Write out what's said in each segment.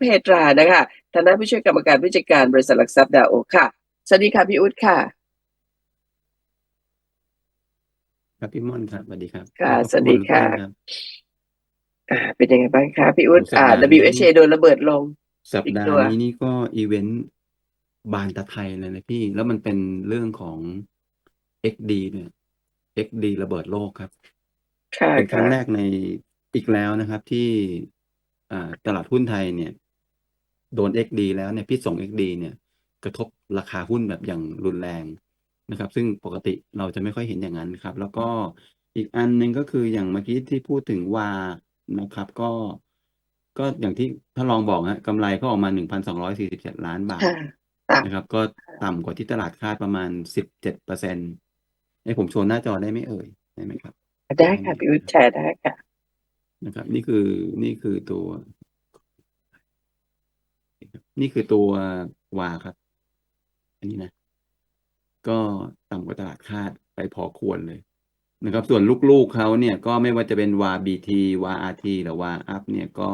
เพตรานะคะทางด้านผู้ช่วยกรรมการผู้จัดการบริษัทหลักทรัพย์ดาวโอค่ะ สวัสดีค่ะพี่อุ๊ดค่ะ ครับพี่ม่อนครับสวัสดีครับค่ะขอบสวัสดีค่ะทุกท่านรับอ่าเป็นยังไงบ้างคะพี่อุ๊ดสัปอ่าดาห์นี้ WHA โดนระเบิดลง สัปอีกดาตัห์วนี้นี่ก็อีเวนต์บานตะไทยเลยนะพี่ แล้วมันเป็นเรื่องของ XD เนี่ย XD ระเบิดโลกครับค่ะเป็นครั้งค่ะแรกในอีกแล้วนะครับที่อ่าตลาดหุ้นไทยเนี่ย โดน XD แล้วเนี่ยพิษส่ง XD เนี่ยกระทบราคาหุ้นแบบอย่างรุนแรงนะครับ ซึ่งปกติเราจะไม่ค่อยเห็นอย่างนั้นครับ แล้วก็อีกอันหนึ่งก็คืออย่างเมื่อกี้ที่พูดถึงวานะครับ ก็ก็อย่างที่ถ้าลองบอกฮะกำไรเขาออกมาหนึ่งพันสองร้อยสี่สิบเจ็ดล้านบาทค่ะต่ำนะครับ ก็ต่ำกว่าที่ตลาดคาดประมาณสิบเจ็ดเปอร์เซ็นต์ให้ผมโชว์หน้าจอได้ไหมเอ่ย ได้ไหมครับ ได้ค่ะพี่อุ๊ดแชร์ได้ค่ะนะครับ นี่คือนี่คือตัว นี่คือตัววาครับ อันนี้นะ ก็ต่ำกว่าตลาดคาดไปพอควรเลยนะครับ ส่วนลูกๆเขาเนี่ย ก็ไม่ว่าจะเป็นวาบีทีวาอาทีหรือวาอัพเนี่ยก็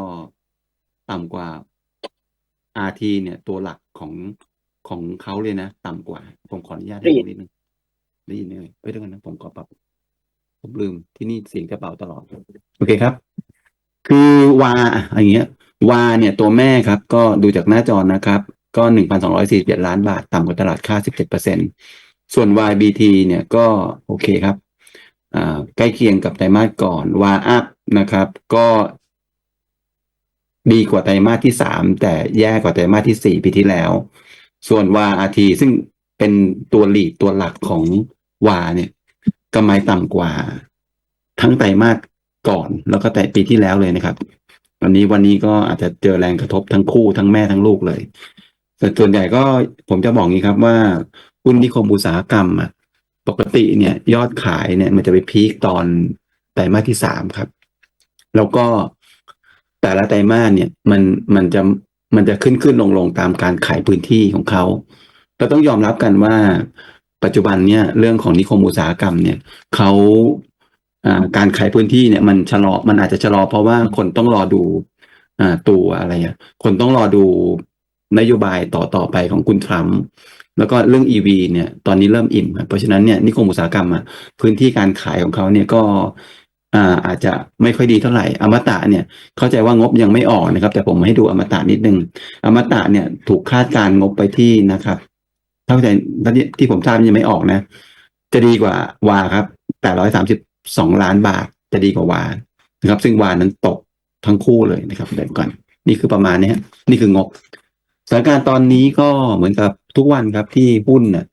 ต่ำกว่าอาทีเนี่ย ตัวหลักของของเขาเลยนะ ต่ำกว่า ผมขออนุญาตให้รีดูดนิดนึงได้ยินไหมเอ่ยเอ้ยเดี๋ยวก่อนนะผมขอปรับ ผมลืมที่นี่เสียงกระเป๋าตลอด โอเคครับ คือวาอะอย่างเงี้ย วาเนี่ยตัวแม่ครับ ก็ดูจากหน้าจอนะครับ ก็หนึ่งพันสองร้อยสี่สิบเจ็ดล้านบาท ต่ำกว่าตลาดค่าสิบเจ็ดเปอร์เซ็นส่วน YBT เนี่ยก็โอเคครับอ่าใกล้เคียงกับไตรมาสก่อนวาอัพนะครับ ก็ดีกว่าไตรมาสที่สามแต่แย่กว่าไตรมาสที่สี่ปีที่แล้ว ส่วนวาอาทีซึ่งเป็นตัวหลีดตัวหลักของวาเนี่ยกำไรต่ำกว่า ทั้งไตรมาสก่อนแล้วก็แต่ปีที่แล้วเลยนะครับ วันนี้วันนี้ก็อาจจะเจอแรงกระทบทั้งคู่ทั้งแม่ทั้งลูกเลยแต่ส่วนใหญ่ก็ผมจะบอกงี้ครับว่าหุ้นนิคมอุตสาหกรรมอะปกติเนี่ยยอดขายเนี่ยมันจะไปพีคตอนไตรมาสที่สามครับ แล้วก็แต่ละไตรมาสเนี่ยมันมันจะมันจะขึ้นขึ้นลงลงตามการขายพื้นที่ของเขาเราต้องยอมรับกันว่าปัจจุบันเนี่ยเรื่องของนิคมอุตสาหกรรมเนี่ยเขาอ่า การขายพื้นที่เนี่ยมันชะลอมันอาจจะชะลอเพราะว่าคนต้องรอดูอตัวอะไรอะคนต้องรอดูนโยบายต่อต่อไปของคุณทรัมป์แล้วก็เรื่อง EV เนี่ยตอนนี้เริ่มอิ่มเพราะฉะนั้นเนี่ยนิคมอุตสาหกรรมอะพื้นที่การขายของเขาเนี่ยก็อาจจะไม่ค่อยดีเท่าไหร่ อมตะเนี่ยเข้าใจว่างบยังไม่ออกนะครับ แต่ผมให้ดูอมตะนิดนึง อมตะเนี่ยถูกคาดการงบไปที่นะครับเท่าใจที่ที่ผมทราบยังไม่ออกนะ จะดีกว่าวาครับแปดร้อยสามสิบ สองล้านบาทจะดีกว่าวานนะครับ ซึ่งวานนั้นตกทั้งคู่เลยนะครับเดี๋ยวก่อน นี่คือประมาณนี้นี่คืองบสถานการณ์ตอนนี้ก็เหมือนกับทุกวันครับที่หุ้นเนี่ย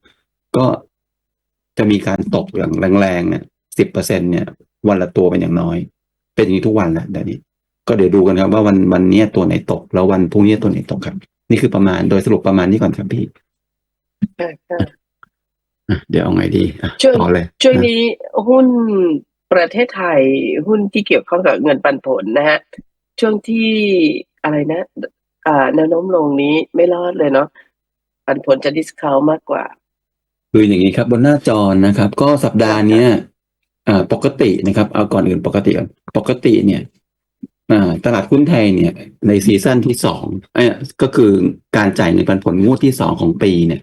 ก็จะมีการตกอย่างแรงๆเนี่ยสิบเปอร์เซ็นเนี่ย วันละตัวเป็นอย่างน้อย เป็นอย่างนี้ทุกวันแหละเดี๋ยวนี้ ก็เดี๋ยวดูกันครับ ว่าวันวันนี้ตัวไหนตก แล้ววันพรุ่งนี้ตัวไหนตกครับ นี่คือประมาณโดยสรุปประมาณนี้ก่อนครับพี่ อะเดี๋ยวเอาไงดีอะช่วงต่อเลยช่วงนี้หุ้นประเทศไทยหุ้นที่เกี่ยวข้องกับเงินปันผลนะฮะ ช่วงที่อะไรนะ อ่าแนวโน้มลงนี้ไม่รอดเลยเนาะปันผลจะดิสคาวมากกว่า คืออย่างนี้ครับ บนหน้าจอนะครับ ก็สัปดาห์เนี้ยอ่าปกตินะครับ เอาก่อนอื่นปกติก่อนปกติเนี่ยอ่าตลาดหุ้นไทยเนี่ย ในซีซั่นที่สองเอ้ยก็คือการจ่ายเงินปันผลงวดที่สองของปีเนี่ย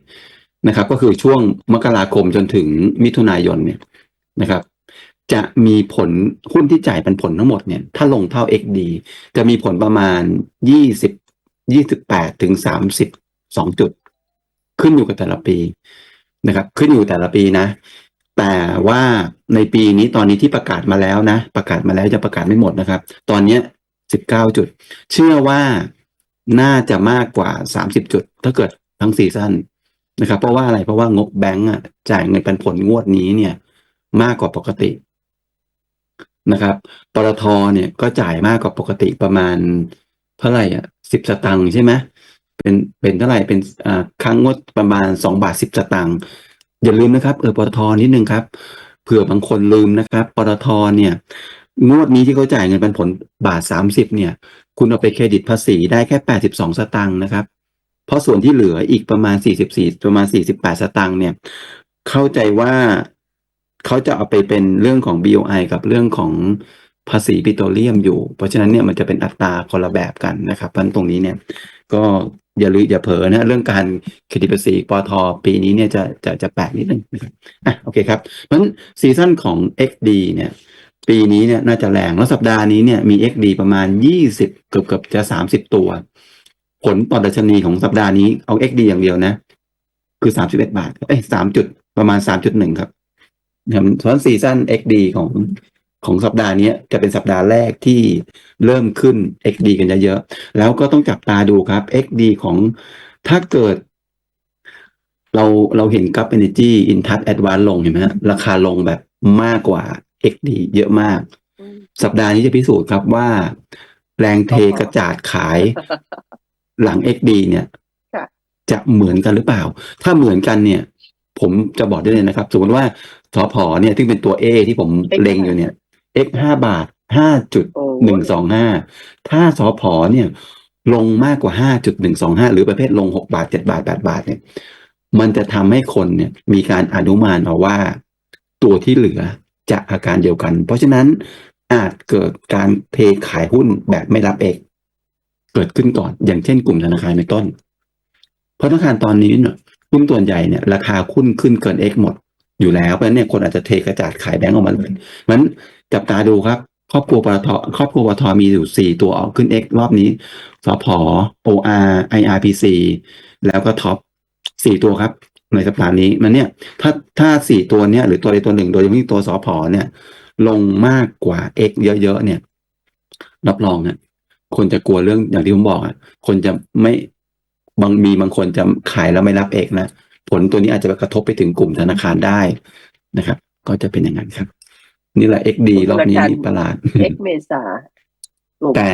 นะครับ ก็คือช่วงมกราคมจนถึงมิถุนายนเนี่ยนะครับ จะมีผลหุ้นที่จ่ายปันผลทั้งหมดเนี่ย ถ้าลงเท่า XD จะมีผลประมาณยี่สิบยี่สิบแปดถึงสามสิบสองจุด ขึ้นอยู่กับแต่ละปีนะครับ ขึ้นอยู่แต่ละปีนะ แต่ว่าในปีนี้ตอนนี้ที่ประกาศมาแล้วนะ ประกาศมาแล้วจะประกาศไม่หมดนะครับ ตอนเนี้ยสิบเก้าจุด เชื่อว่าน่าจะมากกว่าสามสิบจุด ถ้าเกิดทั้งซีซั่น นะครับ เพราะว่าอะไรเพราะว่างบแบงก์อะจ่ายเงินปันผลงวดนี้เนี่ย มากกว่าปกตินะครับปตทเนี่ยก็จ่ายมากกว่าปกติประมาณเท่าไหร่อะสิบสตังค์ใช่ไหมเป็นเป็นเท่าไหร่เป็นอ่าครั้งงวดประมาณสองบาทสิบสตางค์อย่าลืมนะครับเออปตทนิดนึงครับเผื่อบางคนลืมนะครับปตทเนี่ย งวดนี้ที่เขาจ่ายเงินปันผลบาทสามสิบเนี่ย คุณเอาไปเครดิตภาษีได้แค่แปดสิบสองสตางค์นะครับ เพราะส่วนที่เหลืออีกประมาณสี่สิบสี่ประมาณสี่สิบแปดสตางค์เนี่ย เข้าใจว่าเขาจะเอาไปเป็นเรื่องของ BOI กับเรื่องของภาษีปิโตรเลียมอยู่ เพราะฉะนั้นเนี่ยมันจะเป็นอัตราคนละแบบกันนะครับเพราะฉะนั้นตรงนี้เนี่ย ก็อย่าลืมอย่าเผลอนะเรื่องการเครดิตภาษีปอทปีนี้เนี่ยจะจะจะแปลกนิดนึงนะครับอะโอเคครับ เพราะฉะนั้นซีซั่นของ XD เนี่ย ปีนี้เนี่ยน่าจะแรงแล้วสัปดาห์นี้เนี่ยมี XD ประมาณ 20 เกือบเกือบจะ 30 ตัว ผลต่อดัชนีของสัปดาห์นี้เอา XD อย่างเดียวนะ คือ31บาท เอ้ย3จุดประมาณ3.1ครับนะครับเพราะฉะนั้นซีซั่น XD ของของสัปดาห์นี้จะเป็นสัปดาห์แรกที่เริ่มขึ้น XD กันเยอะๆ แล้วก็ต้องจับตาดูครับ XD ของถ้าเกิด เราเราเห็นกับ Energy Intouch Advance ลงเห็นไหมฮะราคาลงแบบมากกว่า XD เยอะมากอืมสัปดาห์นี้จะพิสูจน์ครับว่า แรงเทกระจาดขาย หลัง XD เนี่ยค่ะจะเหมือนกันหรือเปล่า ถ้าเหมือนกันเนี่ย ผมจะบอกได้เลยนะครับ สมมติว่าสอพอเนี่ยที่เป็นตัว A ที่ผม X เล็งอยู่เนี่ย X ห้าบาทห้าจุดโอ้หนึ่งสองห้าถ้าสอพอเนี่ย ลงมากกว่าห้าจุดหนึ่งสองห้าหรือประเภทลงหกบาทเจ็ดบาทแปดบาทเนี่ย มันจะทำให้คนเนี่ยมีการอนุมานเอาว่า ตัวที่เหลือจะอาการเดียวกัน เพราะฉะนั้นอาจเกิดการเทขายหุ้นแบบไม่รับเอก เกิดขึ้นก่อน อย่างเช่นกลุ่มธนาคารในต้น เพราะธนาคารตอนนี้เนี่ยหุ้นตัวใหญ่เนี่ยราคาหุ้นขึ้นเกิน X หมดอยู่แล้ว เพราะฉะนั้นเนี่ยคนอาจจะเทกระจาดขายแบงก์ออกมาเลยเพราะฉะนั้นจับตาดูครับ ครอบครัวปตทครอบครัวปตทมีอยู่สี่ตัวออกขึ้น X รอบนี้สพอ OR IRPC แล้วก็ท็อปสี่ตัวครับ ในสัปดาห์นี้มันเนี่ย ถ้าถ้าสี่ตัวเนี้ยหรือตัวใดตัวหนึ่งโดยเฉพาะตัวสอพอเนี่ย ลงมากกว่า X เยอะๆเนี่ย รับรองอะ คนจะกลัวเรื่องอย่างที่ผมบอกอะคนจะไม่บางมีบางคนจะขายแล้วไม่รับเอกนะผลตัวนี้อาจจะกระทบไปถึงกลุ่มธนาคารได้นะครับ ก็จะเป็นอย่างนั้นครับ นี่แหละ XD รอบนี้ประหลาด X เมษาลงแต่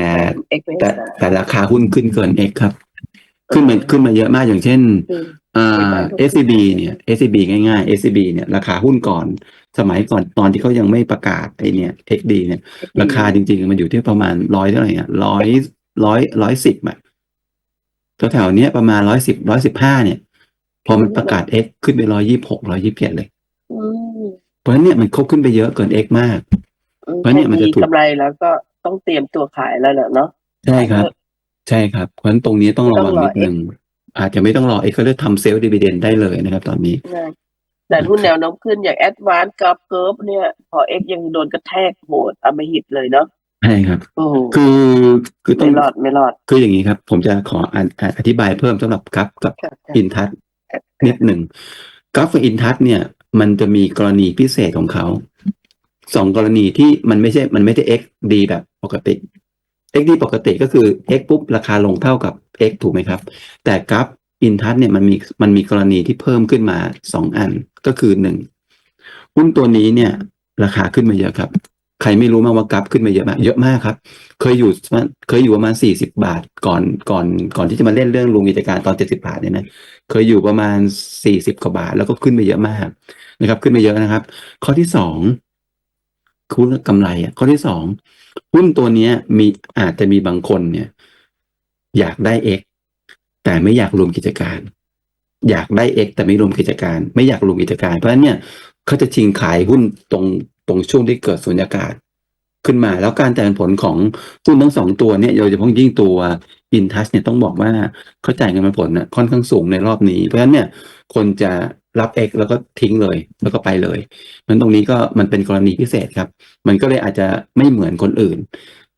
X เมแต่ษาแต่ราคาหุ้นขึ้นเกิน X ครับ ขึ้นมาขึ้นมาเยอะมากอย่างเช่นอืมอ่าไม่ได้ SCB เนี่ย SCB ง่ายๆ SCB เนี่ยราคาหุ้นก่อน สมัยก่อนตอนที่เขายังไม่ประกาศไอเนี่ย XD เนี่ย ราคาจริง ๆ มันอยู่ที่ประมาณร้อยเท่าไหร่อะร้อยร้อยร้อยสิบอะแถวๆเนี้ยประมาณร้อยสิบร้อยสิบห้าเนี่ย พอมันประกาศ X ขึ้นไปร้อยยี่หกร้อยยี่สิบเจ็ดเลยอืมเพราะฉะนั้นเนี่ยมันเขาขึ้นไปเยอะเกิน X มากอืมเพราะเนี่ยมันจะถูกกำไรแล้วก็ต้องเตรียมตัวขายแล้วแหละเนาะใช่ครับ ใช่ครับ เพราะฉะนั้นตรงนี้ต้องระวังไม่นิต้องรอดนึงอาจจะไม่ต้องรอ X เขาเรียกทำเซลล์ดีเวเดนได้เลยนะครับ ตอนนี้นะ แต่หุ้นแนวโน้มขึ้นอย่างแอดวานซ์กับเกิร์ฟเนี่ย พอ X ยังโดนกระแทกโหดอำมหิตเลยเนาะใช่ครับโอ้โหคือคือต้อไม่งรอดไม่รอด คืออย่างนี้ครับ ผมจะขออ่านอ่านอธิบายเพิ่มสำหรับกราฟกับค่ะอินทัศนิดหนึ่งกราฟกับอินทัศเนี่ย มันจะมีกรณีพิเศษของเขาสองกรณีที่มันไม่ใช่ มันไม่ได้ x ดีแบบปกติ x ดีปกติก็คือ x ปุ๊บราคาลงเท่ากับ x ถูกไหมครับ แต่กราฟ อินทัศเนี่ยมันมีมันมีกรณีที่เพิ่มขึ้นมาสองอันก็คือหนึ่งหุ้นตัวนี้เนี่ย ราคาขึ้นมาเยอะครับ ใครไม่รู้มาว่ากราฟขึ้นมาเยอะมากเยอะมากครับ เคยอยู่เคยอยู่ประมาณสี่สิบาทก่อนก่อนก่อนที่จะมาเล่นเรื่องรวมกิจการตอนเจ็ดสิบาทเนี่ยนะเคยอยู่ประมาณสี่สิบกว่าบาท แล้วก็ขึ้นไปเยอะมากนะครับ ขึ้นไปเยอะนะครับ ข้อที่สองคุณกำไรอะข้อที่สองหุ้นตัวเนี้ยมีอาจจะมีบางคนเนี่ย อยากได้ X แต่ไม่อยากรวมกิจการ อยากได้ X แต่ไม่รวมกิจการ ไม่อยากรวมกิจการ เพราะฉะนั้นเนี่ยเขาจะชิงขายหุ้นตรงตรงช่วงที่เกิดสุญญากาศขึ้นมา แล้วการจ่ายผลของหุ้นทั้งสองตัวเนี่ยโดยเฉพาะยิ่งตัวอินทัชเนี่ยต้องบอกว่าเขาจ่ายเงินปันผลนะค่อนข้างสูงในรอบนี้ เพราะฉะนั้นเนี่ยคนจะรับ X แล้วก็ทิ้งเลย แล้วก็ไปเลยมันตรงนี้ก็มันเป็นกรณีพิเศษครับ มันก็เลยอาจจะไม่เหมือนคนอื่น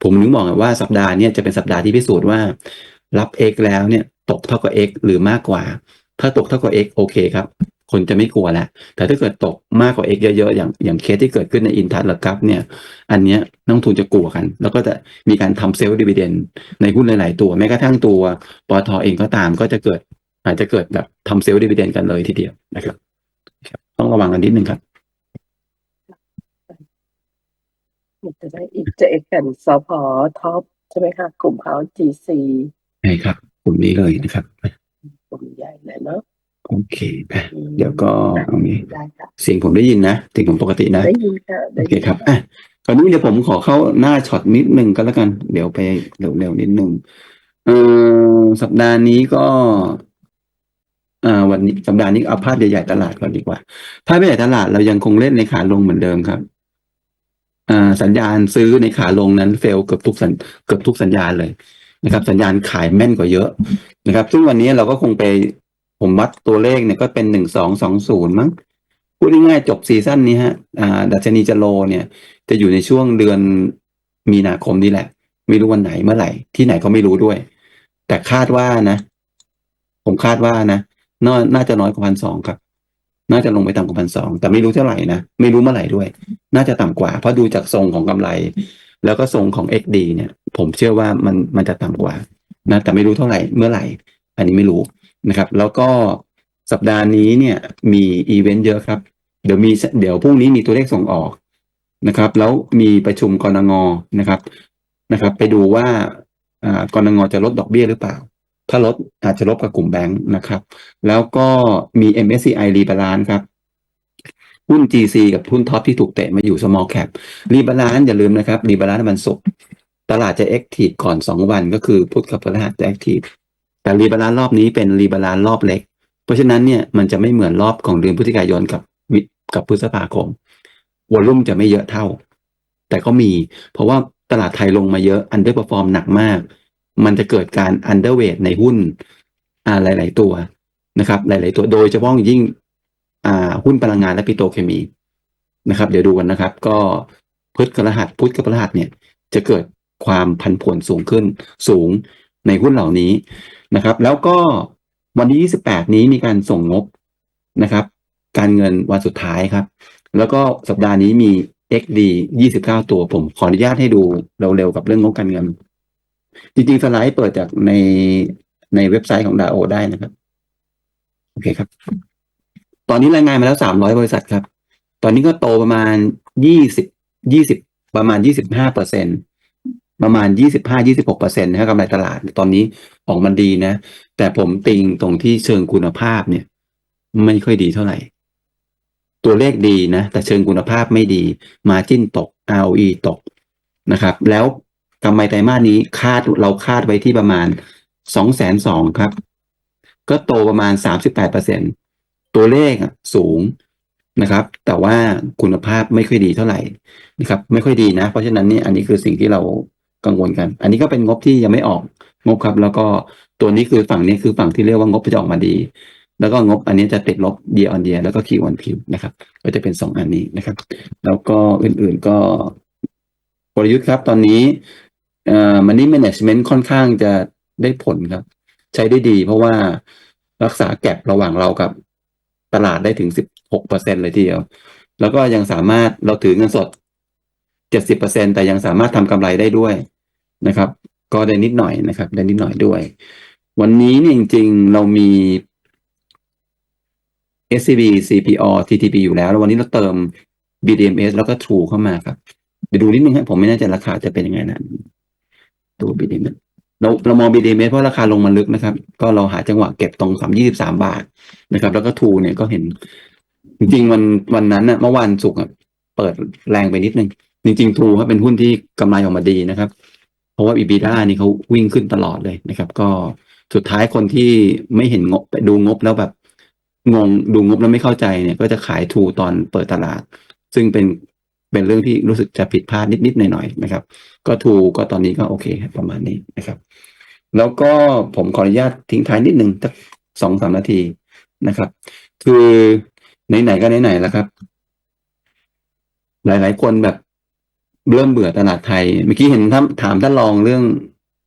ผมนึกบอกว่าสัปดาห์นี้จะเป็นสัปดาห์ที่พิสูจน์ว่ารับ X แล้วเนี่ย ตกเท่ากับ X หรือมากกว่า ถ้าตกเท่ากับ X โอเคครับ คนจะไม่กลัวแล้ว แต่ถ้าเกิดตกมากกว่า X เยอะๆ อย่างอย่างเคสที่เกิดขึ้นในอินทัศหรือกับเนี่ย อันเนี้ยนักลงทุนจะกลัวกัน แล้วก็จะมีการทำเซลล์ดีเวเดนในหุ้นหลาย ๆ ตัวแม้กระทั่งตัวปตทเองก็ตามก็จะเกิด อาจจะเกิดแบบทำเซลล์ดีเวเดนกันเลยทีเดียวนะครับ ต้องระวังกันนิดนึงครับจะได้อีกจะเอกกันสพท็อปใช่ไหมคะกลุ่มเขา GC ใช่ครับ กลุ่มนี้เลยนะครับกลุ่มใหญ่เลยเนาะโอเคอะอืมเดี๋ยวก็เอางี้ ได้ค่ะเสียงผมได้ยินนะเสียงผมปกตินะ ได้ยินค่ะโอได้เคยินครับอะคราวนี้เดี๋ยวผมขอเข้าหน้าช็อตนิดนึงก็แล้วกัน เดี๋ยวไปเร็วๆนิดนึงเอ่อสัปดาห์นี้ก็ อ่า วันนี้สัปดาห์นี้เอาภาพใหญ่ๆตลาดก่อนดีกว่าภาพใหญ่ๆตลาดเรายังคงเล่นในขาลงเหมือนเดิมครับ อ่า สัญญาณซื้อในขาลงนั้นเฟลเกือบทุกสัญเกือบทุกสัญญาณเลย นะครับ สัญญาณขายแม่นกว่าเยอะนะครับ ซึ่งวันนี้เราก็คงไปผมวัดตัวเลขเนี่ยก็เป็นหนึ่งสองสองศูนย์มั้งพูดง่ายๆจบซีซั่นนี้ฮะดัชนีจะโลเนี่ย จะอยู่ในช่วงเดือนมีนาคมนี่แหละ ไม่รู้วันไหนเมื่อไหร่ ที่ไหนก็ไม่รู้ด้วย แต่คาดว่านะ ผมคาดว่านะนน่าจะน้อยกว่าพันสองครับ น่าจะลงไปต่ำกว่าพันสองแต่ไม่รู้เท่าไหร่นะ ไม่รู้เมื่อไหร่ด้วย น่าจะต่ำกว่า เพราะดูจากทรงของกำไร แล้วก็ทรงของ XD เนี่ย ผมเชื่อว่ามันมันจะต่ำกว่านะแต่ไม่รู้เท่าไหร่เมื่อไหร่ อันนี้ไม่รู้นะครับ แล้วก็สัปดาห์นี้เนี่ยมีอีเวนต์เยอะครับ เดี๋ยวมีเดี๋ยวพรุ่งนี้มีตัวเลขส่งออกนะครับ แล้วมีประชุมกรงงนะครับนะครับ ไปดูว่าอ่ากรงงจะลดดอกเบี้ยหรือเปล่า ถ้าลดอาจจะลดกับกลุ่มแบงค์นะครับ แล้วก็มี MSCI Rebalance ครับ หุ้น GC กับหุ้นท็อปที่ถูกเตะมาอยู่ small cap รีบาลานซ์อย่าลืมนะครับ รีบาลานซ์มันศุกร์ตลาดจะ active ก่อน 2 วันก็คือพุทธกับพฤหัสจะ active แต่รีบาลานซ์รอบนี้เป็นรีบาลานซ์รอบเล็ก เพราะฉะนั้นเนี่ยมันจะไม่เหมือนรอบของเดือนพฤศจิกายนกับวิกับพฤษภาคมวอลุ่มจะไม่เยอะเท่า แต่ก็มี เพราะว่าตลาดไทยลงมาเยอะ underperform หนักมาก มันจะเกิดการ underweight ในหุ้นอ่าหลาย ๆ ตัวนะครับ หลาย ๆ ตัวโดยเฉพาะยิ่ง หุ้นพลังงานและปิโตรเคมีนะครับ เดี๋ยวดูกันนะครับ ก็พุทธกับรหัสพุทธกับรหัสเนี่ย จะเกิดความพันผวนสูงขึ้นสูงในหุ้นเหล่านี้นะครับ แล้วก็วันที่ 28 นี้มีการส่งงบนะครับ การเงินวันสุดท้ายครับ แล้วก็สัปดาห์นี้มี XD 29 ตัวผมขออนุญาตให้ดูเร็วๆกับเรื่องงบการเงิน จริงๆ สไลด์เปิดจากในในเว็บไซต์ของดาโอได้นะครับ โอเคครับ ตอนนี้รายงานมาแล้วสามร้อยบริษัทครับ ตอนนี้ก็โตประมาณยี่สิบยี่สิบประมาณยี่สิบห้าเปอร์เซ็นประมาณยี่สิบห้ายี่สิบหกเปอร์เซ็นต์นะกำไรตลาดตอนนี้ออกมันดีนะ แต่ผมติงตรงที่เชิงคุณภาพเนี่ย ไม่ค่อยดีเท่าไหร่ ตัวเลขดีนะ แต่เชิงคุณภาพไม่ดีมาจิ้นตก ROE ตกนะครับ แล้วกำไรไตรมาสนี้คาดเราคาดไว้ที่ประมาณสองแสนสองครับ ก็โตประมาณสามสิบแปดเปอร์เซ็นตััวเลขสูงนะครับ แต่ว่าคุณภาพไม่ค่อยดีเท่าไหร่นะครับ ไม่ค่อยดีนะ เพราะฉะนั้นนี่อันนี้คือสิ่งที่เรากังวลกัน อันนี้ก็เป็นงบที่ยังไม่ออกงบครับ แล้วก็ตัวนี้คือฝั่งนี้คือฝั่งที่เรียกว่างบจะออกมาดี แล้วก็งบอันนี้จะติดลบ year on year แล้วก็ Q on Q นคิวนะครับ ก็จะเป็นสองอันนี้นะครับ แล้วก็อื่นๆก็กลยุทธ์ครับ ตอนนี้เอ่อ money management ค่อนข้างจะได้ผลครับ ใช้ได้ดีเพราะว่ารักษาแก็บระหว่างเรากับ ตลาดได้ถึง 16เปอร์เซ็นเลยทีเดียว แล้วก็ยังสามารถเราถือเงินสด 70เปอร์เซ็นแต่ยังสามารถทำกำไรได้ด้วยนะครับ ก็ได้นิดหน่อยนะครับ ได้นิดหน่อยด้วย วันนี้เนี่ยจริง ๆ เรามี SCB CPO TTP อยู่แล้ว แล้ววันนี้เราเติม BDMs แล้วก็ True เข้ามาครับ เดี๋ยวดูนิดนึงครับผมไม่แน่ใจราคาจะเป็นยังไงนะตัว BDMs เราเรามอง BDMs เพราะราคาลงมาลึกนะครับ ก็เราหาจังหวะเก็บตรงสามยี่สิบสามบาทนะครับ แล้วก็ True เนี่ยก็เห็น จริงๆวันวันนั้นนะเมื่อวานศุกร์เปิดแรงไปนิดนึง จริงๆ True เขาเป็นหุ้นที่กำไรออกมาดีนะครับ เพราะว่า EBITDA นี่เขาวิ่งขึ้นตลอดเลยนะครับ ก็สุดท้ายคนที่ไม่เห็นงบไปดูงบแล้วแบบงงดูงบแล้วไม่เข้าใจเนี่ย ก็จะขายทูตอนเปิดตลาด ซึ่งเป็น เป็นเรื่องที่รู้สึกจะผิดพลาดนิดๆหน่อยๆนะครับ ก็ทูก็ตอนนี้ก็โอเคประมาณนี้นะครับ แล้วก็ผมขออนุญาตทิ้งท้ายนิดหนึ่งสักสองสามนาทีนะครับ คือไหนๆก็ไหนๆแล้วครับ หลายๆคนแบบเริ่มเบื่อตลาดไทย เมื่อกี้เห็นท่านถามท่านรองเรื่อง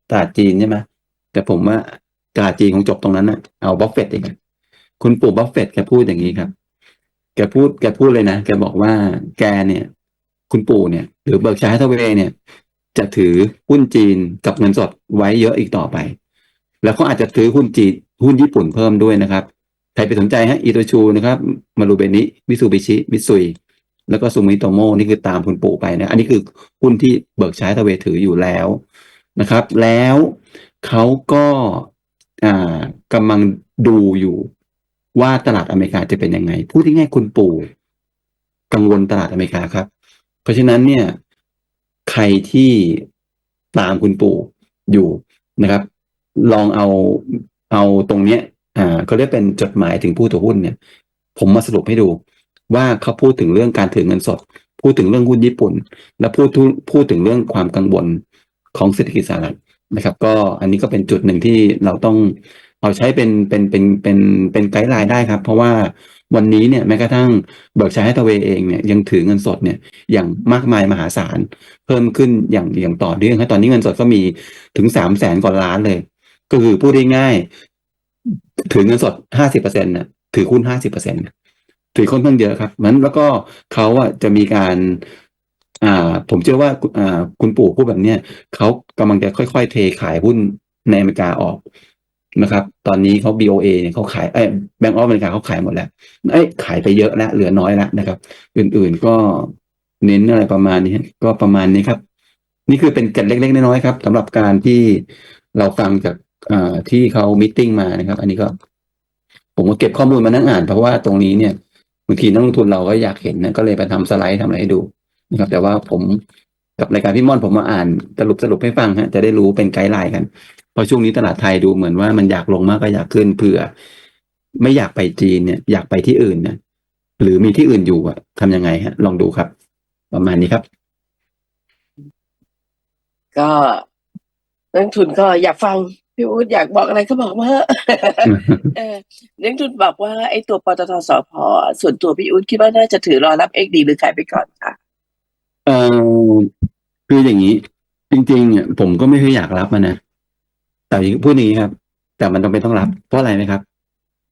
ตลาดจีนใช่ไหมแต่ผมว่าตลาดจีนคงจบตรงนั้นนะเอาบัฟเฟตต์เองอะคุณปู่บัฟเฟตต์แกพูดอย่างนี้ครับ แกพูดแกพูดเลยนะ แกบอกว่าแกเนี่ย คุณปู่เนี่ยหรือเบิร์กชัยฮัตเวย์เนี่ยจะถือหุ้นจีนกับเงินสดไว้เยอะอีกต่อไป แล้วเขาอาจจะถือหุ้นจีนหุ้นญี่ปุ่นเพิ่มด้วยนะครับใครไปสนใจฮะอิโตชูนะครับมารูเบนิมิซูบิชิมิซุยแล้วก็ซูมิโตโมนี่คือตามคุณปู่ไปนะ อันนี้คือหุ้นที่เบิร์กชัยฮัตเวย์ถืออยู่แล้วนะครับ แล้วเขาก็อ่ากำลังดูอยู่ว่าตลาดอเมริกาจะเป็นยังไง พูดง่ายๆคุณปู่กังวลตลาดอเมริกาครับ เพราะฉะนั้นเนี่ยใครที่ตามคุณปู่อยู่นะครับ ลองเอาเอาตรงเนี้ย อ่าเขาเรียกเป็นจดหมายถึงผู้ถือหุ้นเนี่ย ผมมาสรุปให้ดู ว่าเขาพูดถึงเรื่องการถือเงินสด พูดถึงเรื่องหุ้นญี่ปุ่น และพูดพูดถึงเรื่องความกังวลของเศรษฐกิจสหรัฐนะครับ ก็อันนี้ก็เป็นจุดหนึ่งที่เราต้องเอาใช้เป็นเป็นเป็นเป็นเป็นไกด์ไลน์ได้ครับ เพราะว่า วันนี้เนี่ยแม้กระทั่งเบิกชัยฮัตเวย์เองเนี่ยยังถือเงินสดเนี่ยอย่างมากมายมหาศาล เพิ่มขึ้นอย่างอย่างต่อเนื่องครับตอนนี้เงินสดก็มีถึงสามแสนกว่าล้านเลย ก็คือพูดได้ง่าย ถือเงินสดห้าสิบเปอร์เซ็นต์น่ะถือหุ้นห้าสิบเปอร์เซ็นต์ถือค่อนข้างเยอะครับมันแล้วก็เขาอะจะมีการอ่าผมเชื่อว่าอ่าคุณปู่พูดแบบเนี้ยเขากำลังจะค่อยๆ เทขายหุ้นในอเมริกาออก นะครับ ตอนนี้เขา BOA เนี่ยเขาขายเอ้แบงก์ออฟอเมริกาเขาขายหมดแล้วเอ้ขายไปเยอะแล้วเหลือน้อยแล้วนะครับ อื่นๆก็เน้นอะไรประมาณนี้ก็ประมาณนี้ครับ นี่คือเป็นเกร็ดเล็กๆน้อยๆครับสำหรับการที่เราฟังจากอ่าที่เขามิ팅มานะครับ อันนี้ก็ ผมก็เก็บข้อมูลมานั่งอ่าน เพราะว่าตรงนี้เนี่ยบางทีนักลงทุนเราก็อยากเห็นนะก็เลยไปทำสไลด์ทำอะไรให้ดูนะครับ แต่ว่าผมกับรายการพี่ม่อนผมมาอ่านสรุปสรุปให้ฟังฮะจะได้รู้เป็นไกด์ไลน์กัน เพราะช่วงนี้ตลาดไทยดูเหมือนว่ามันอยากลงมากก็อยากขึ้นเผื่อ ไม่อยากไปจีนเนี่ย อยากไปที่อื่นเนี่ยหรือมีที่อื่นอยู่อะทำยังไงฮะ ลองดูครับ ประมาณนี้ครับ ก็นักลงทุนก็อยากฟังพี่อู๊ดอยากบอกอะไรก็บอกมาเถอะเออนักลงทุนบอกว่าไอ้ตัวปตทสพส่วนตัวพี่อู๊ดคิดว่าน่าจะถือรอรับเอ็กดีหรือขายไปก่อนค่ะเออคืออย่างนี้ จริงๆเนี่ยผมก็ไม่เคยอยากรับมันนะ แต่พูดนี้ครับ แต่มันต้องเป็นต้องรับ เพราะอะไรไหมครับ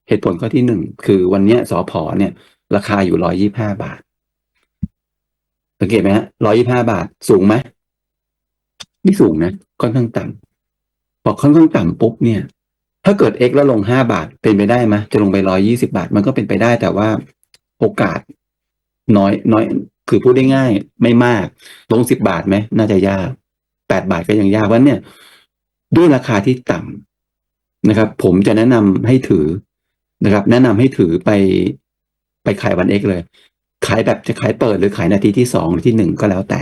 เหตุผลข้อที่หนึ่งคือวันเนี้ยสอพอเนี่ย ราคาอยู่ร้อยี่ห้าบาทสังเกตไหมฮะร้อยี่ห้าบาท สูงไหมไม่สูงนะค่อนข้างต่ำพอค่อนข้างต่ำปุ๊บเนี่ย ถ้าเกิด x แล้วลงห้าบาทเป็นไปได้ไหมจะลงไปร้อยี่สิบาท มันก็เป็นไปได้แต่ว่าโอกาสน้อยน้อย คือพูดได้ง่าย ไม่มาก ลงสิบบาทไหมน่าจะยากแปดบาทก็ยังยากเพราะฉะนั้นเนี่ย ด้วยราคาที่ต่ำนะครับ ผมจะแนะนำให้ถือนะครับ แนะนำให้ถือไปไปขายวันเอ็กเลย ขายแบบจะขายเปิดหรือขายนาทีที่สองหรือที่หนึ่งก็แล้วแต่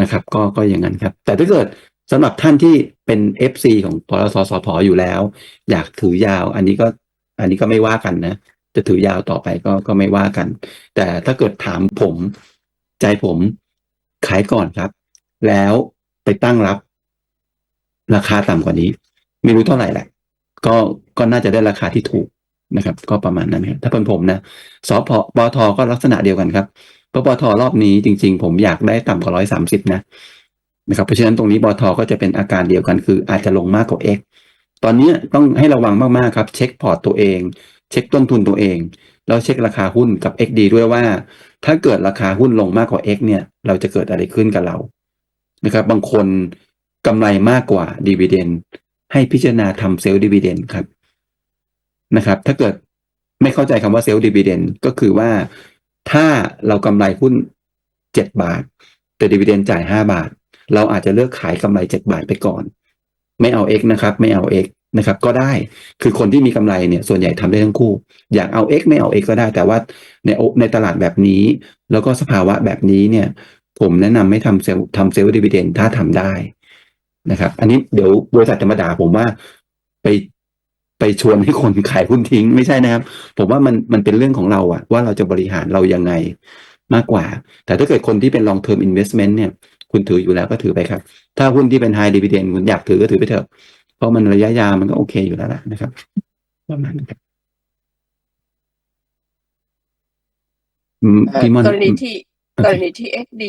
นะครับ ก็ก็อย่างนั้นครับ แต่ถ้าเกิดสำหรับท่านที่เป็น FC ของพลสสพออยู่แล้ว อยากถือยาว อันนี้ก็ อันนี้ก็ไม่ว่ากันนะ จะถือยาวต่อไปก็ก็ไม่ว่ากัน แต่ถ้าเกิดถามผมใจผมขายก่อนครับ แล้วไปตั้งรับ ราคาต่ำกว่านี้ ไม่รู้เท่าไหร่แหละ ก็ก็น่าจะได้ราคาที่ถูกนะครับ ก็ประมาณนั้นครับถ้าเป็นผมนะสพปทก็ลักษณะเดียวกันครับเพราะปทรอบนี้จริง ๆ ผมอยากได้ต่ำกว่าร้อยสามสิบนะนะครับเพราะฉะนั้นตรงนี้ปทก็จะเป็นอาการเดียวกัน คืออาจจะลงมากกว่า X ตอนนี้ต้องให้ระวังมากๆครับ เช็คพอร์ตตัวเอง เช็คต้นทุนตัวเอง แล้วเช็คราคาหุ้นกับ XD ด้วยว่า ถ้าเกิดราคาหุ้นลงมากกว่า X เนี่ย เราจะเกิดอะไรขึ้นกับเรานะครับ บางคน กำไรมากกว่าดีเวเดนให้พิจารณาทำเซลล์ดีเวเดนครับนะครับ ถ้าเกิดไม่เข้าใจคำว่าเซลล์ดีเวเดนก็คือว่าถ้าเรากำไรหุ้นเจ็ดบาท แต่ดีเวเดนจ่ายห้าบาท เราอาจจะเลือกขายกำไรเจ็ดบาทไปก่อน ไม่เอา X นะครับ ไม่เอา X นะครับ ก็ได้คือคนที่มีกำไรเนี่ย ส่วนใหญ่ทำได้ทั้งคู่ อยากเอา X ไม่เอา X ก็ได้ แต่ว่าในในตลาดแบบนี้ แล้วก็สภาวะแบบนี้เนี่ย ผมแนะนำไม่ทำเซลล์ทำเซลล์ดีเวเดนถ้าทำได้ นะครับ อันนี้เดี๋ยวบริษัทจะมาด่าผมว่าไปไปชวนให้คนขายหุ้นทิ้งไม่ใช่นะครับ ผมว่ามันมันเป็นเรื่องของเราอะว่าเราจะบริหารเรายังไงมากกว่า แต่ถ้าเกิดคนที่เป็น long term investment เนี่ย คุณถืออยู่แล้วก็ถือไปครับ ถ้าหุ้นที่เป็น high dividend คุณอยากถือก็ถือไปเถอะ เพราะมันระยะยาวมันก็โอเคอยู่แล้วล่ะนะครับประมาณนั้นครับอืมเอ่อพี่มอนกรณีที่โอเคกรณีที่ XD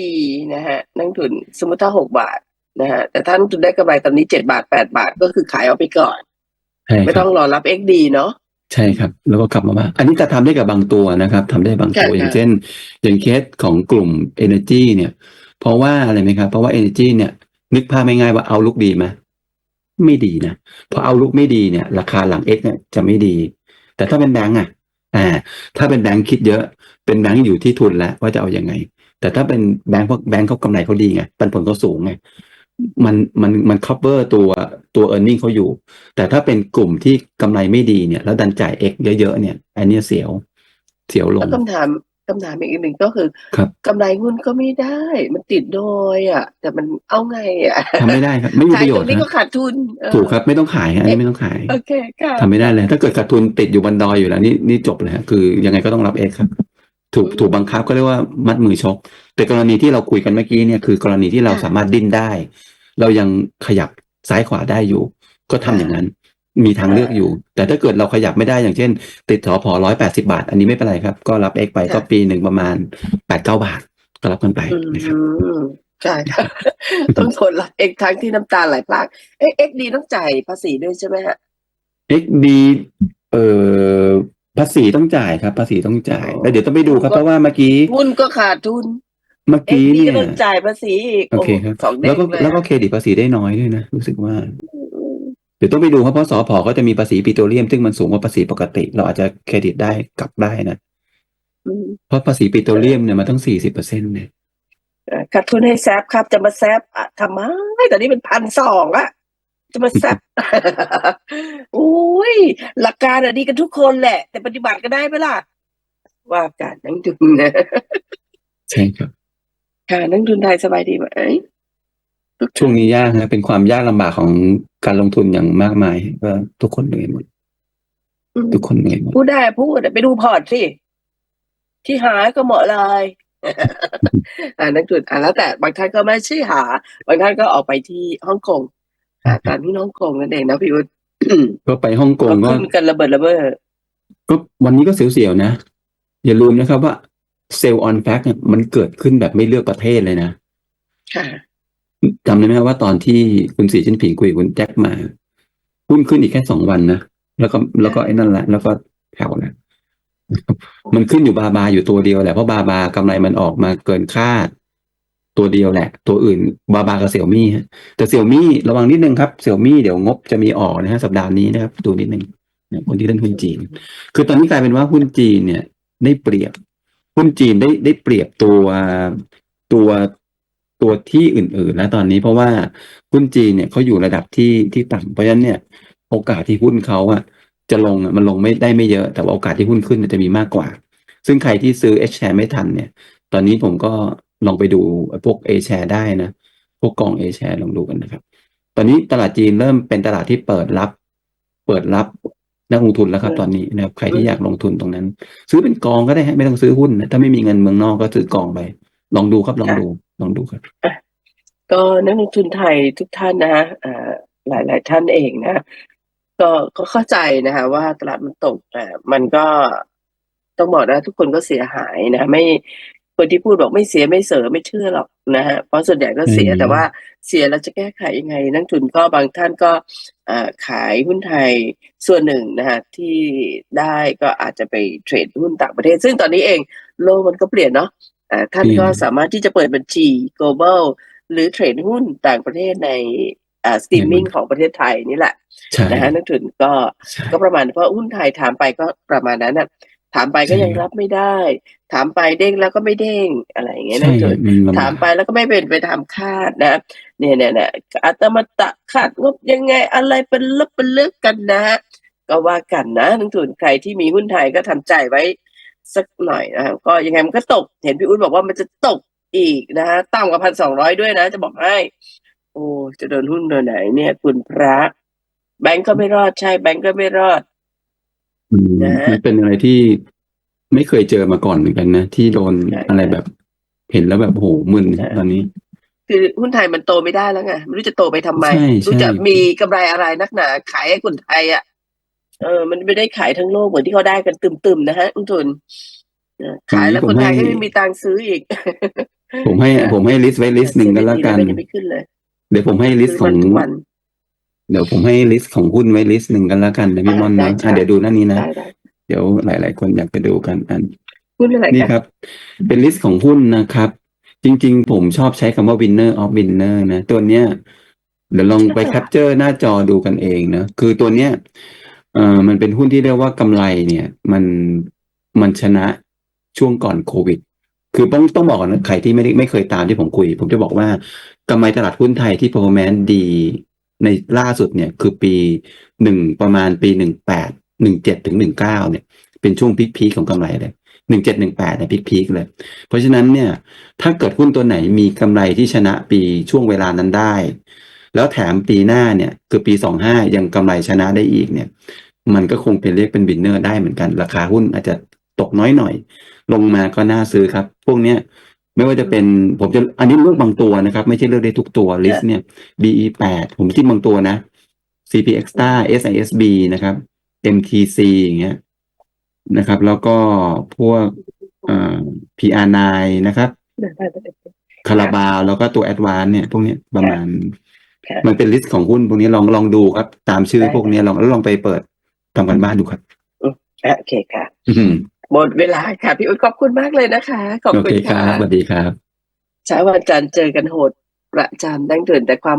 นะฮะนักลงทุนสมมติถ้าหกบาท นะฮะแต่ถ้านักลงทุนได้กำไรตอนนี้เจ็ดบาทแปดบาทก็คือขายเอาไปก่อนใช่ไม่ครัต้บองรอรับ XD เนาะใช่ครับ แล้วก็กลับมาบ้างอันนี้จะทำได้กับบางตัวนะครับทำได้บางตัวค่ะอย่างเช่น อย่างเคสของกลุ่ม Energy เนี่ย เพราะว่าอะไรไหมครับเพราะว่า Energy เนี่ย นึกภาพง่ายๆว่าเอาลุกดีไหมไม่ดีนะพอเอาลุกไม่ดีเนี่ย ราคาหลัง X เนี่ยจะไม่ดี แต่ถ้าเป็นแบงก์อะอ่าถ้าเป็นแบงก์คิดเยอะ เป็นแบงก์อยู่ที่ทุนแล้วว่าจะเอาอยัางไง แต่ถ้าเป็นแบงก์พวกแบงก์เขากำไรเขาดีไงปันผลเขาสูงไง มันมันมัน cover ตัวตัว e a r n i n g เขาอยู่ แต่ถ้าเป็นกลุ่มที่กำไรไม่ดีเนี่ย แล้วดันจ่าย X เยอะๆเนี่ย อันเนี้ยเสียว เสียวลแล้วงคำถามคำถามอีกหนึ่งก็คือครับกำไรหุ้นก็ไม่ได้ มันติดโดยอะ แต่มันเอาไงอะทำไม่ได้ครับ ไม่มีขาปยระโยตชรงน์นี้ก็นะขาดทุนเออถูกครับไม่ต้องขายฮะอันนี้ไม่ต้องขายโอเคค่ะทำไม่ได้เลย ถ้าเกิดขาดทุนติดอยู่บนดอยอยู่แล้วนี่นี่จบเลยฮะคือยังไงก็ต้องรับ X ครับ ถูกถูกบังคับก็เรียกว่ามัดมือชก แต่กรณีที่เราคุยกันเมื่อกี้เนี่ยคือกรณีที่เราค่ะสามารถดิ้นได้ เรายังขยับซ้ายขวาได้อยู่ ก็ทำอย่างนั้น มีทางเลือกอยู่ แต่ถ้าเกิดเราขยับไม่ได้อย่างเช่น ติดสอพอร้อยแปดสิบาท อันนี้ไม่เป็นไรครับ ก็รับเอ็กไปก็ปีหนึ่งประมาณแปดเก้าบาท ก็รับกันไปอืนะครับมใช่ค่ะต้องทนรับเอกทั้งที่น้ำตาไหลพรากเอ็กเอ็กดีต้องจ่ายภาษีด้วยใช่ไหมฮะ XD เอ่อ ภาษีต้องจ่ายครับ ภาษีต้องจ่ายอ๋อแล้วเดี๋ยวต้องไปดูครับก็เพราะว่าเมื่อกี้ หุ้นก็ขาดทุน เมื่อเอ็กกี้ดีเนี่ก็ยต้องจ่ายภาษีอีกโอเคครับ สองเด้แล้วงก็เลยแล้วก็เครดิตภาษีได้น้อยด้วยนะ รู้สึกว่า เดี๋ยวต้องไปดูครับเพราะสอพอก็จะมีภาษีปิโตรเลียม ซึ่งมันสูงกว่าภาษีปกติ เราอาจจะเครดิตได้กลับได้นะ อืมเพราะภาษีปิโตรเลียมเนี่ยมันต้องสี่สิบเปอร์เซ็นต์เนี่ย เอ่อขาดทุนให้แซฟครับ จะมาแซฟอะทำไมตอนนี้เป็นพันสองอะ จะมาแซฟโอ้ย หลักการอะดีกันทุกคนแหละ แต่ปฏิบัติก็ได้ไหมล่ะ ว่าการนักทุนนะใช่ครับค่ะนักทุนไทยสบายดีไหมช่วงนี้ยากนะเป็นความยากลำบากของการลงทุนอย่างมากมายก็ทุกคนเหนื่อยหมดอืมทุกคนเหนื่อยหมดพูดได้พูดไปดูพอร์ตสิที่หาก็เหมาะเลยอ่านักทุนอ่าแล้วแต่บางท่านก็ไม่ใช่หา บางท่านก็ออกไปที่ฮ่องกง อ่าตามที่ฮ่องกงนั่นเองนะพี่วุฒิก็ไปฮ่องกงก็ก็ขึ้นกันระเบิดระเบ้อก็วันนี้ก็เสียวๆนะ อย่าลืมนะครับว่าเซลล์ออนแฟกเนี่ยมันเกิดขึ้นแบบไม่เลือกประเทศเลยนะค่ะจำได้ไหมครับว่าตอนที่คุณสีจิ้นผิงคุยกับคุณแจ็คมาหุ้นขึ้นอีกแค่สองวันนะแล้วก็แล้วก็ไอ้นั่นแหละ แล้วก็แถวแล้วมันขึ้นอยู่บาบาอยู่ตัวเดียวแหละเพราะบาบากำไรมันออกมาเกินคาด ตัวเดียวแหละ ตัวอื่นบาบากับเสี่ยวมี่ฮะแต่เสี่ยวมี่ระวังนิดนึงครับเสี่ยวมี่เดี๋ยวงบจะมีออกนะฮะสัปดาห์นี้นะครับ ดูนิดนึงเนี่ยคนที่เล่นหุ้นจีน คือตอนนี้กลายเป็นว่าหุ้นจีนเนี่ยได้เปรียบหุ้นจีนได้ได้เปรียบตัวตัวตัวที่อื่นๆแล้วตอนนี้เพราะว่าหุ้นจีนเนี่ยเขาอยู่ระดับที่ที่ต่ำเพราะฉะนั้นเนี่ย โอกาสที่หุ้นเขาอะจะลงมันลงไม่ได้ไม่เยอะ แต่ว่าโอกาสที่หุ้นขึ้นจะมีมากกว่า ซึ่งใครที่ซื้อ H share ไม่ทันเนี่ย ตอนนี้ผมก็ ลองไปดูพวก A share ได้นะ พวกกอง A share ลองดูกันนะครับ ตอนนี้ตลาดจีนเริ่มเป็นตลาดที่เปิดรับ เปิดรับนักลงทุนแล้วครับตอนนี้นะครับใครที่อยากลงทุนตรงนั้น ซื้อเป็นกองก็ได้ฮะไม่ต้องซื้อหุ้นนะถ้าไม่มีเงินเมืองนอกก็ซื้อกองไป ลองดูครับลองดูลองดูครับ ก็นักลงทุนไทยทุกท่านนะฮะอ่าหลายหลายๆท่านเองนะ ก็ก็เข้าใจนะคะว่าตลาดมันตกแต่มันก็ต้องบอกนะทุกคนก็เสียหายนะ ไม่ คนที่พูดบอกไม่เสียไม่เสอไม่เชื่อหรอกนะฮะเพราะส่วนใหญ่ก็เสียอืมแต่ว่าเสียแล้วจะแก้ไขยังไง นักทุนก็บางท่านก็อ่าขายหุ้นไทยส่วนหนึ่งนะฮะที่ได้ก็อาจจะไปเทรดหุ้นต่างประเทศ ซึ่งตอนนี้เองโลกมันก็เปลี่ยนเนาะอ่าท่านก็สามารถที่จะเปิดบัญชี global หรือเทรดหุ้นต่างประเทศในอ่าสตรีมมิ่งของประเทศไทยนี่แหละใช่นะฮะนักทุนก็ใช่ก็ประมาณเพราะหุ้นไทยถามไปก็ประมาณนั้นน่ะ ถามไปก็ยังรับไม่ได้ ถามไปเด้งแล้วก็ไม่เด้งอะไรอย่างเงี้ยใช่นักทุนมันลำบกถามไปแล้วก็ไม่เป็นไปตามคาดนะ เนี่ยเนี่ยเนี่ยอัตมาตะขาดงบยังไงอะไรเป็นลบเป็นเลือกกันนะ ก็ว่ากันนะนักทุนใครที่มีหุ้นไทยก็ทำใจไว้สักหน่อยนะครับก็ยังไงมันก็ตก เห็นพี่อุ้ยบอกว่ามันจะตกอีกนะฮะต่ำกว่าพันสองร้อยด้วยนะ จะบอกให้ โอ้จะโดนหุ้นตัวไหนเนี่ย คุณพระ แบงก์ก็ไม่รอดใช่แบงก์ก็ไม่รอดอื มนะฮะมันเป็นอะไรที่ไม่เคยเจอมาก่อนเหมือนกันนะ ที่โดนใช่อะไรแบบ เห็นแล้วแบบโหมึนใช่ตอนนี้ คือหุ้นไทยมันโตไม่ได้แล้วไงไม่รู้จะโตไปทำไมใช่รู้จะใช่มีกำไรอะไรนักหนา ขายให้คนไทยอะเออ มันไม่ได้ขายทั้งโลกเหมือนที่เขาได้กันตึมๆนะฮะคุณทุนเออขายแล้วคนไทยก็ไม่มีตังค์ซื้ออีก ผมให้ผมให้ลิสต์ไว้ลิสต์หนึ่งก็แล้วกันเซเว่อีเลฟเว่ยังไม่ขึ้นเลยเดี๋ยวผมให้ลิสต์ขซื้องมันทุกวัน เดี๋ยวผมให้ลิสต์ของหุ้นไว้ลิสต์หนึ่งกันแล้วกันนะพี่มอนได้นะใช่อะเดี๋ยวดูหนั่นนี้นะได้ได้เดี๋ยวหลาย ๆ คนอยากจะดูกันอันหุ้นอะไรนี่กันครับ เป็นลิสต์ของหุ้นนะครับ จริง ๆ ผมชอบใช้คำว่า winner of winner นะ ตัวเนี้ย เดี๋ยวลองไปแคปเจอร์หน้าจอดูกันเองนะคือตัวเนี้ยเอ่อมันเป็นหุ้นที่เรียกว่ากำไรเนี่ย มันมันชนะช่วงก่อนโควิด คือต้องต้องบอกก่อนนะใครที่ไม่ได้ไม่เคยตามที่ผมคุย ผมจะบอกว่ากำไรตลาดหุ้นไทยที่ performance ดี ในล่าสุดเนี่ยคือปีหนึ่งประมาณปีหนึ่งแปดหนึ่งเจ็ดถึงหนึ่งเก้าเนี่ย เป็นช่วงพีคๆของกำไรเลยหนึ่งเจ็ดหนึ่งแปดเนี่ยพีคๆเลย เพราะฉะนั้นเนี่ยถ้าเกิดหุ้นตัวไหนมีกำไรที่ชนะปีช่วงเวลานั้นได้ แล้วแถมปีหน้าเนี่ยคือปีสองห้ายังกำไรชนะได้อีกเนี่ย มันก็คงเป็นเรียกเป็นวินเนอร์ได้เหมือนกัน ราคาหุ้นอาจจะตกน้อยหน่อย ลงมาก็น่าซื้อครับ พวกเนี้ย ไม่ว่าจะเป็นผมจะอันนี้เลือกบางตัวนะครับ ไม่ใช่เลือกได้ทุกตัวลิสต์เนี่ย BE แปดผมที่บางตัวนะ CP Extra SISB นะครับ MTC อย่างเงี้ยนะครับ แล้วก็พวกเอ่อ PR9 นะครับคาราบาวแล้วก็ตัวแอดวานเนี่ย พวกเนี้ยประมาณค่ะมันเป็นลิสต์ของหุ้นพวกนี้ลองลองดูครับ ตามชื่อได้พวกนี้ลองแล้วลองไปเปิดทำกันบ้านดูครับอะโอเคค่ะอืม หมดเวลาค่ะ พี่อุ้ยขอบคุณมากเลยนะคะ ขอบโอคุเคณครัค่ะบสวัสดีครับ เช้าวันจันทร์เจอกันโหด ประจำดั้งเดินแต่ความ